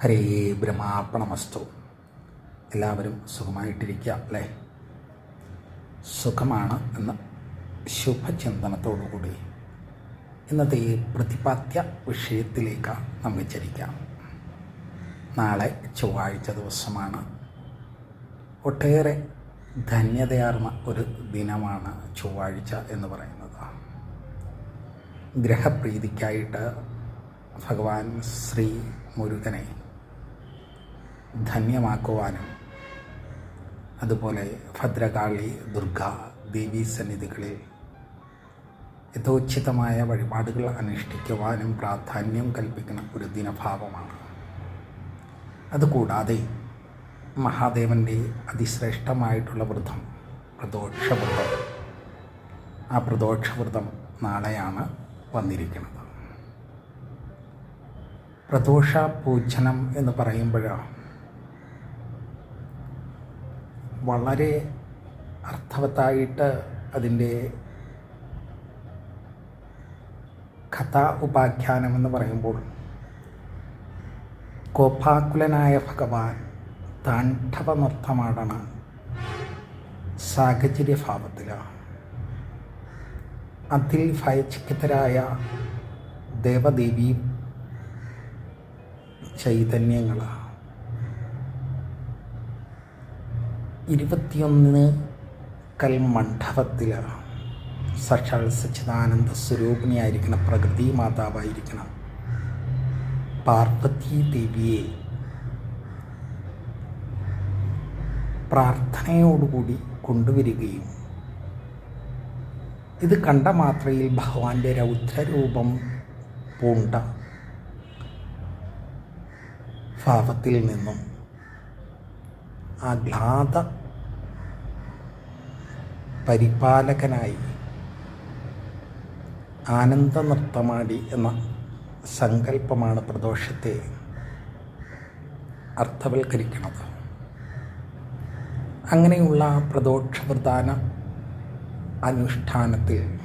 ഹരേ ബ്രഹ്മാർപ്പണമസ്തു. എല്ലാവരും സുഖമായിട്ടിരിക്കുക അല്ലേ? സുഖമാണ് എന്ന ശുഭചിന്തനത്തോടുകൂടി ഇന്നത്തെ ഈ പ്രതിപാദ്യ വിഷയത്തിലേക്ക് നമുക്ക് ചരിക്കാം. നാളെ ചൊവ്വാഴ്ച ദിവസമാണ്. ഒട്ടേറെ ധന്യതയാർന്ന ഒരു ദിനമാണ് ചൊവ്വാഴ്ച എന്ന് പറയുന്നത്. ഗ്രഹപ്രീതിക്കായിട്ട് ഭഗവാൻ ശ്രീ മുരുകനെ ധന്യമാക്കുവാനും അതുപോലെ ഭദ്രകാളി ദുർഗ ദേവീ സന്നിധികളിൽ യഥോചിതമായ വഴിപാടുകൾ അനുഷ്ഠിക്കുവാനും പ്രാധാന്യം കൽപ്പിക്കുന്ന ഒരു ദിനഭാവമാണ്. അതുകൂടാതെ മഹാദേവന്റെ അതിശ്രേഷ്ഠമായിട്ടുള്ള വ്രതം പ്രദോക്ഷവ്രതം ആ പ്രദോക്ഷവ്രതം നാളെയാണ് വന്നിരിക്കുന്നത്. പ്രദോഷ പൂജനം എന്ന് പറയുമ്പോൾ വളരെ അർത്ഥവത്തായിട്ട് അതിന്റെ കഥാ ഉപാഖ്യാനം എന്ന് പറയുമ്പോൾ കോപാകുലനായ ഭഗവാൻ താണ്ഡവ നൃത്തമാടണ സാഹചര്യഭാവത്തിലാണ് അതിൽ ഭയചിക്കിതരായ ദേവദേവി ചൈതന്യങ്ങൾ ഇരുപത്തിയൊന്നിന് കൽമണ്ഡപത്തിൽ സാക്ഷാൽ സച്ചിദാനന്ദ സ്വരൂപിണിയായിരിക്കണം പ്രകൃതി മാതാവായിരിക്കണം. പാർവതി ദേവിയെ പ്രാർത്ഥനയോടുകൂടി കൊണ്ടുവരികയും ഇത് കണ്ട മാത്രയിൽ ഭഗവാന്റെ രൗദ്രരൂപം പൂണ്ട ഭാവത്തിൽ നിന്നും ആഹ്ലാദ പരിപാലകനായി ആനന്ദ നൃത്തമാടി എന്ന സങ്കല്പമാണ് പ്രദോഷത്തെ അർത്ഥവൽക്കരിക്കുന്നത്. അങ്ങനെയുള്ള പ്രദോഷപ്രധാന അനുഷ്ഠാനത്തിൽ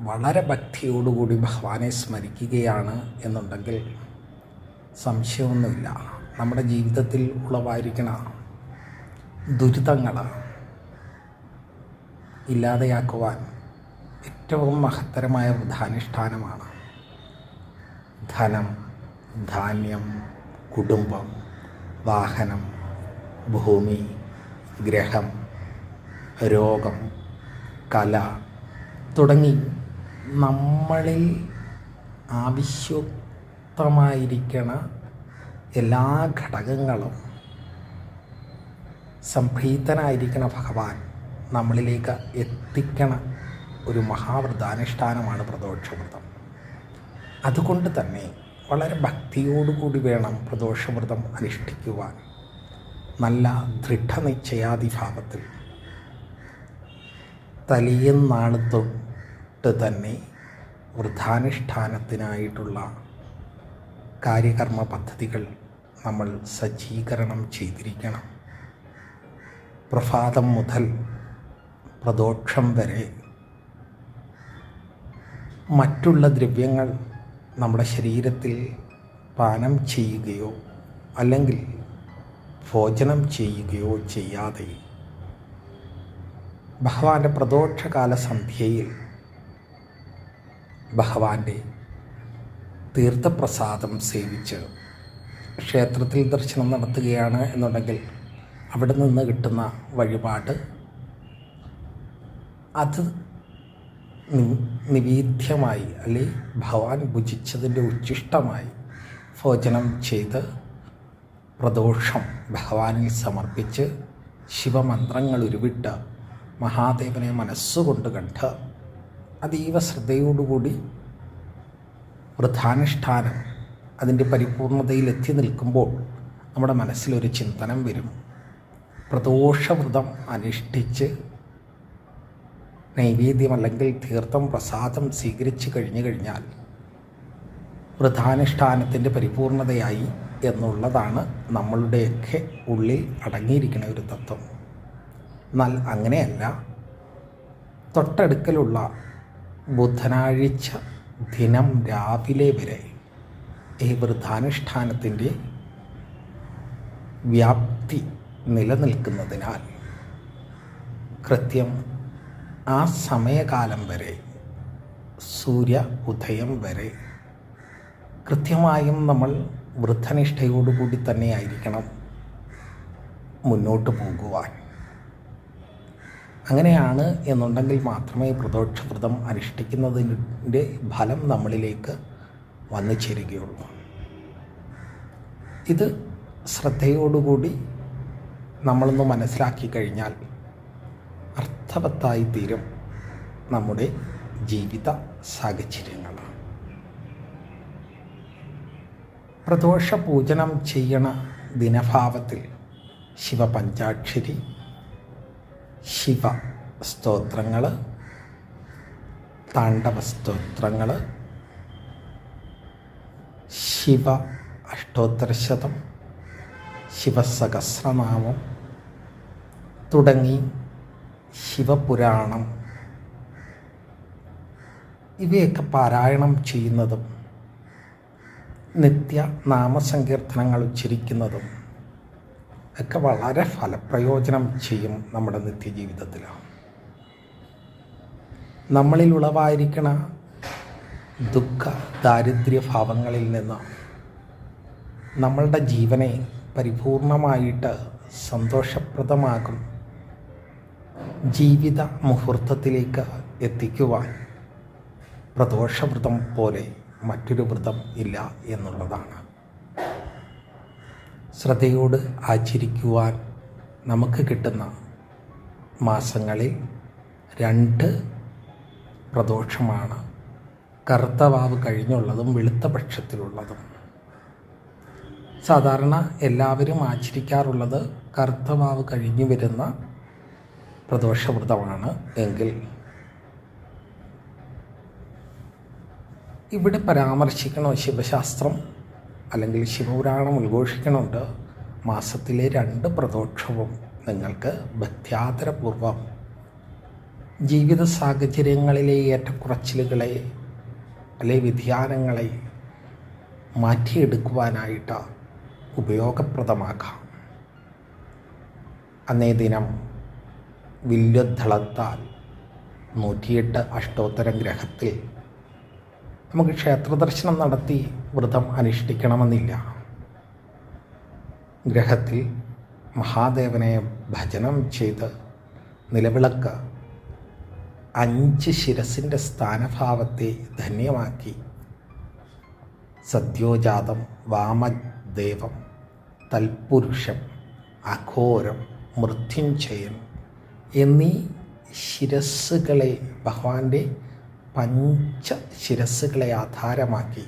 വളരെ ഭക്തിയോടുകൂടി ഭഗവാനെ സ്മരിക്കുകയാണ് എന്നുണ്ടെങ്കിൽ സംശയമൊന്നുമില്ല. നമ്മുടെ ജീവിതത്തിൽ ഉളവായിരിക്കണ ദുരിതങ്ങൾ ഇല്ലാതെയാക്കുവാൻ ഏറ്റവും മഹത്തരമായ വൃദ്ധാനുഷ്ഠാനമാണ് ധനം ധാന്യം കുടുംബം വാഹനം ഭൂമി ഗ്രഹം രോഗം കല തുടങ്ങി നമ്മളിൽ ആവശ്യക്തമായിരിക്കണ എല്ലാ ഘടകങ്ങളും സംപ്രീതനായിരിക്കണ ഭഗവാൻ നമ്മളിലേക്ക് എത്തിക്കണ ഒരു മഹാവ്രതാനുഷ്ഠാനമാണ് പ്രദോഷവ്രതം. അതുകൊണ്ട് തന്നെ വളരെ ഭക്തിയോടുകൂടി വേണം പ്രദോഷവ്രതം അനുഷ്ഠിക്കുവാൻ. നല്ല ദൃഢനിശ്ചയാതിഭാവത്തിൽ തലിയെന്നാണ് തൊട്ട് തന്നെ വൃദ്ധാനുഷ്ഠാനത്തിനായിട്ടുള്ള കാര്യകർമ്മ പദ്ധതികൾ നമ്മൾ സജ്ജീകരണം ചെയ്തിരിക്കണം. പ്രഭാതം മുതൽ പ്രദോഷം വരെ മറ്റുള്ള ദ്രവ്യങ്ങൾ നമ്മുടെ ശരീരത്തിൽ പാനം ചെയ്യുകയോ അല്ലെങ്കിൽ ഭോജനം ചെയ്യുകയോ ചെയ്യാതെ ഭഗവാന്റെ പ്രദോഷകാല സന്ധ്യയിൽ ഭഗവാന്റെ തീർത്ഥപ്രസാദം സേവിച്ച് ക്ഷേത്രത്തിൽ ദർശനം നടത്തുകയാണ് എന്നുണ്ടെങ്കിൽ അവിടെ നിന്ന് കിട്ടുന്ന വഴിപാട്. അത് നിവേദ്യമായി അല്ലെ ഭഗവാൻ ഭുജിച്ചതിന്റെ ഉച്ഛിഷ്ടമായി ഭോജനം ചെയ്ത് പ്രദോഷം ഭഗവാനിൽ സമർപ്പിച്ച് ശിവമന്ത്രങ്ങൾ ഉരുവിട്ട് മഹാദേവനെ മനസ്സുകൊണ്ട് കണ്ട് അതീവ ശ്രദ്ധയോടുകൂടി വൃദ്ധാനുഷ്ഠാനം അതിന്റെ പരിപൂർണതയിൽ എത്തി നിൽക്കുമ്പോൾ നമ്മുടെ മനസ്സിലൊരു ചിന്തനം വരും. പ്രദോഷവ്രതം അനുഷ്ഠിച്ച് നൈവേദ്യം അല്ലെങ്കിൽ തീർത്ഥം പ്രസാദം സ്വീകരിച്ചു കഴിഞ്ഞു കഴിഞ്ഞാൽ വൃദ്ധാനുഷ്ഠാനത്തിന്റെ പരിപൂർണതയായി എന്നുള്ളതാണ് നമ്മളുടെയൊക്കെ ഉള്ളിൽ അടങ്ങിയിരിക്കുന്ന ഒരു തത്വം. എന്നാൽ അങ്ങനെയല്ല. തൊട്ടടുക്കലുള്ള ബുധനാഴ്ച ദിനം രാവിലെ വരെ ഈ വൃദ്ധാനുഷ്ഠാനത്തിന്റെ വ്യാപ്തി നിലനിൽക്കുന്നതിനാൽ കൃത്യം ആ സമയകാലം വരെ സൂര്യ ഉദയം വരെ കൃത്യമായും നമ്മൾ വൃദ്ധനിഷ്ഠയോടുകൂടി തന്നെയായിരിക്കണം മുന്നോട്ട് പോകുവാൻ. അങ്ങനെയാണ് എന്നുണ്ടെങ്കിൽ മാത്രമേ പ്രദോക്ഷവ്രതം അനുഷ്ഠിക്കുന്നതിന്റെ ഫലം നമ്മളിലേക്ക് വന്നു ചേരുകയുള്ളൂ. ഇത് ശ്രദ്ധയോടുകൂടി നമ്മളൊന്ന് മനസ്സിലാക്കി കഴിഞ്ഞാൽ അർത്ഥവത്തായി തീരും നമ്മുടെ ജീവിത സാഹചര്യങ്ങൾ പ്രദോഷ പൂജനം ചെയ്യണ ദിനഭാവത്തിൽ ശിവപഞ്ചാക്ഷരി ശിവ സ്തോത്രങ്ങൾ താണ്ഡവ സ്തോത്രങ്ങൾ ശിവ അഷ്ടോത്തരശതം ശിവസഹസ്രനാമം തുടങ്ങി ശിവപുരാണം. ഇവയൊക്കെ പാരായണം ചെയ്യുന്നതും നിത്യ നാമസങ്കീർത്തനങ്ങൾ ഉച്ചരിക്കുന്നതും ഒക്കെ വളരെ ഫലപ്രയോജനം ചെയ്യും നമ്മുടെ നിത്യജീവിതത്തിൽ നമ്മളിൽ ഉളവായിരിക്കണ ദുഃഖ ദാരിദ്ര്യ ഭാവങ്ങളിൽ നിന്ന് നമ്മളുടെ ജീവനെ പരിപൂർണമായിട്ട് സന്തോഷപ്രദമാകും ജീവിത മുഹൂർത്തത്തിലേക്ക് എത്തിക്കുവാൻ പ്രദോഷവ്രതം പോലെ മറ്റൊരു വ്രതം ഇല്ല എന്നുള്ളതാണ്. ശ്രദ്ധയോട് ആചരിക്കുവാൻ നമുക്ക് കിട്ടുന്ന മാസങ്ങളിൽ രണ്ട് പ്രദോഷമാണ്. കറുത്തവാവ് കഴിഞ്ഞുള്ളതും വെളുത്ത പക്ഷത്തിലുള്ളതും. സാധാരണ എല്ലാവരും ആചരിക്കാറുള്ളത് കറുത്തവാവ് കഴിഞ്ഞു വരുന്ന പ്രദോഷവ്രതമാണ് എങ്കിൽ. ഇവിടെ പരാമർശിക്കണോ ശിവശാസ്ത്രം. അല്ലെങ്കിൽ ശിവപുരാണം ഉദ്ഘോഷിക്കണമുണ്ട് മാസത്തിലെ രണ്ട് പ്രദോഷവും നിങ്ങൾക്ക് ഭക്ത്യാദരപൂർവം ജീവിത സാഹചര്യങ്ങളിലെ ഏറ്റക്കുറച്ചിലുകളെ അല്ലെ വ്യതിയാനങ്ങളെ മാറ്റിയെടുക്കുവാനായിട്ട് ഉപയോഗപ്രദമാക്കാം. അന്നേ ദിനം വില്ലുദ്ധളത്താൽ നൂറ്റിയെട്ട് അഷ്ടോത്തര ഗ്രഹത്തിൽ നമുക്ക് ക്ഷേത്രദർശനം നടത്തി വ്രതം അനുഷ്ഠിക്കണമെന്നില്ല. ഗ്രഹത്തിൽ മഹാദേവനെ ഭജനം ചെയ്ത് നിലവിളക്ക് അഞ്ച് ശിരസിന്റെ സ്ഥാനഭാവത്തെ ധന്യമാക്കി. സദ്യോജാതം വാമദേവം തൽപുരുഷം അഘോരം മൃത്യുഞ്ജയൻ എന്നീ ശിരസ്സുകളെ ഭഗവാന്റെ പഞ്ച ശിരസ്സുകളെ ആധാരമാക്കി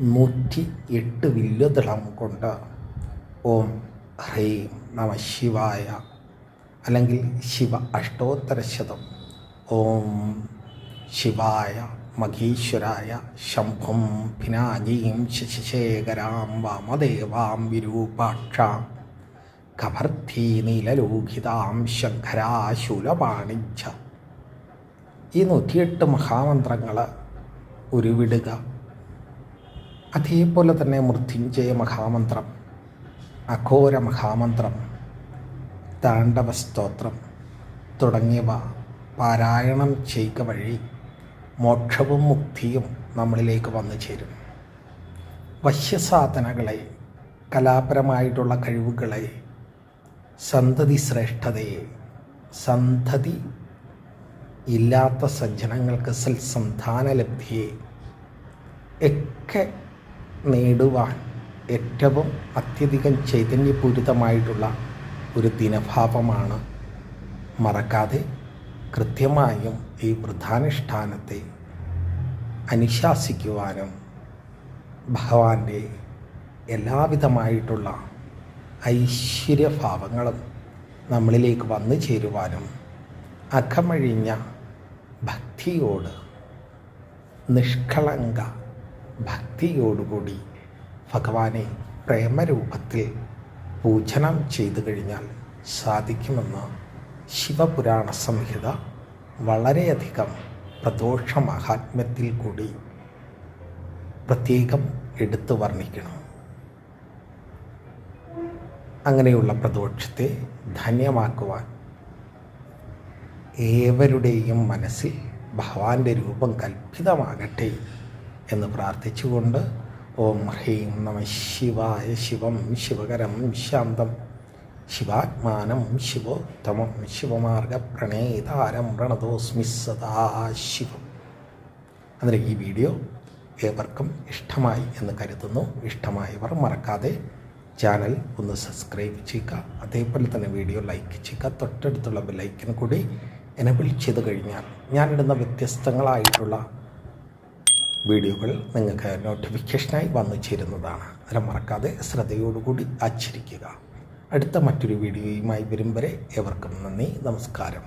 നൂറ്റി എട്ട് വില്ലുതളം കൊണ്ട് ഓം ഹ്രീം നമ ശിവായ അല്ലെങ്കിൽ ശിവ അഷ്ടോത്തരശതം. ഓം ശിവായ മഹീശ്വരായ ശംഭും പിനാജീം ശശിശേഖരാം വാമദേവാം വിരൂപാക്ഷാം കവർത്തി നീലലോഹിതാം ശങ്കരാശൂലപാണിജ്ജ ഈ നൂറ്റിയെട്ട് മഹാമന്ത്രങ്ങൾ ഉരുവിടുക. അതേപോലെ തന്നെ മൃത്യുഞ്ജയ മഹാമന്ത്രം അഘോര മഹാമന്ത്രം താണ്ഡവ സ്തോത്രം തുടങ്ങിയവ പാരായണം ചെയ്യുക വഴി മോക്ഷവും മുക്തിയും നമ്മളിലേക്ക് വന്നു ചേരും. വശ്യസാധനകളെ കലാപരമായിട്ടുള്ള കഴിവുകളെ സന്തതി ശ്രേഷ്ഠതയെ സന്തതി ഇല്ലാത്ത സജ്ജനങ്ങൾക്ക് സൽസന്ധാന ലബ്ധിയെ ഒക്കെ നേടുവാൻ ഏറ്റവും അത്യധികം ചൈതന്യപൂരിതമായിട്ടുള്ള ഒരു ദിനഭാവമാണ്. മറക്കാതെ കൃത്യമായും ഈ വൃദ്ധാനുഷ്ഠാനത്തെ അനുശാസിക്കുവാനും ഭഗവാന്റെ എല്ലാവിധമായിട്ടുള്ള ഐശ്വര്യഭാവങ്ങളും നമ്മളിലേക്ക് വന്നു ചേരുവാനും അകമഴിഞ്ഞ ഭക്തിയോട് നിഷ്കളങ്ക ഭക്തിയോടുകൂടി ഭഗവാനെ പ്രേമരൂപത്തിൽ പൂജനം ചെയ്തു കഴിഞ്ഞാൽ സാധിക്കുമെന്ന് ശിവപുരാണ സംഹിത വളരെയധികം പ്രദോഷ മഹാത്മ്യത്തിൽ കൂടി പ്രത്യേകം എടുത്തു വർണിക്കണം. അങ്ങനെയുള്ള പ്രദോഷത്തെ ധന്യമാക്കുവാൻ ഏവരുടെയും മനസ്സിൽ ഭഗവാന്റെ രൂപം കൽപ്പിതമാകട്ടെ എന്ന് പ്രാർത്ഥിച്ചുകൊണ്ട് ഓം ഹ്രീം നമ ശിവായ ശിവം ശിവകരം ശാന്തം. ശിവാത്മാനം ശിവോത്തമം ശിവമാർഗ പ്രണേതാരം പ്രണതോസ്മി സദാശിവം അതിന് ഈ വീഡിയോ ഏവർക്കും ഇഷ്ടമായി എന്ന് കരുതുന്നു. ഇഷ്ടമായവർ മറക്കാതെ ചാനൽ ഒന്ന് സബ്സ്ക്രൈബ് ചെയ്യുക. അതേപോലെ തന്നെ വീഡിയോ ലൈക്ക് ചെയ്യുക. തൊട്ടടുത്തുള്ള ബെല്ലൈക്കൻ കൂടി എനബിൾ വിളിച്ചത് കഴിഞ്ഞാൽ ഞാനിടുന്ന വ്യത്യസ്തങ്ങളായിട്ടുള്ള വീഡിയോകൾ നിങ്ങൾക്ക് നോട്ടിഫിക്കേഷനായി വന്നു ചേരുന്നതാണ്. അതിനെ മറക്കാതെ ശ്രദ്ധയോടുകൂടി ആചരിക്കുക. അടുത്ത മറ്റൊരു വീഡിയോയുമായി വരും വരെ എവർക്കും നന്ദി നമസ്കാരം.